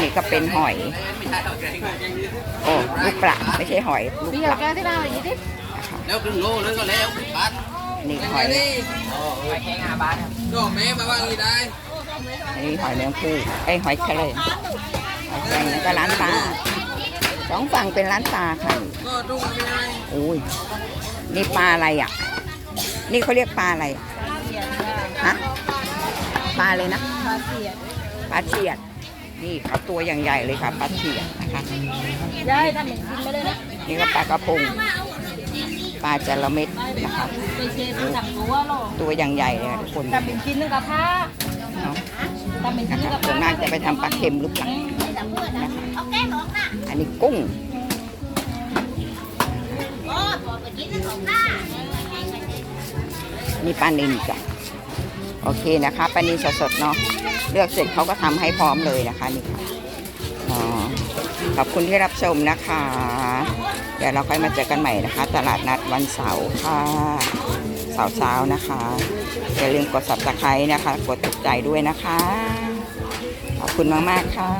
นี่ก็เป็นหอย โอ้ลูกปลาไม่ใช่หอยลูกพี่ปเอาลาแก้วที่เราอย่างนี้ดินะคะแล้วครึ่งโลแล้วก็แล้วบัตรนี่หอยก็แม่มาว่างี้ได้อันนี้หอยแมงภู่ไอยหอยแครงหอยแครงแล้วก็ร้านปลาสองฝั่งเป็นร้านปลาค่ะก็ตรงไม่ได้โอ้ยนี่ปลาอะไรอะ นี่เขาเรียกปลาอะไรอะฮะปลาเลยนะมาเสียปลาเฉียด นี่ครับตัวอย่างใหญ่เลยค่ะปลาเฉียดนะคะได้ทำเหมือนกินไม่ได้นะนี่ก็ปลากระพงปลาจระเม็ดนะคะไปเชฟสั่งตัวหรอตัวอย่างใหญ่เลยค่ะทุกคนทำเป็นชิ้นนึงกับผ้าเนาะทำเป็นนะชิ้นนึคะงกับส่วนผ้ามากจะไปทำปลาเค็มหรือเปล่านะคะอันนี้กุ้งนี่ปลานิลจ้ะ โอเคนะคะปลานิลสดๆเนาะเลือกเสร็จเขาก็ทำให้พร้อมเลยนะคะนี่ค่ะขอบคุณที่รับชมนะคะ เดี๋ยวเราค่อยมาเจอกันใหม่นะคะ ตลาดนัดวันเสาร์ค่ะเสาร์ๆนะคะอย่าลืมกด subscribe นะคะ กดถูกใจด้วยนะคะ ขอบคุณมาก ๆ ค่ะ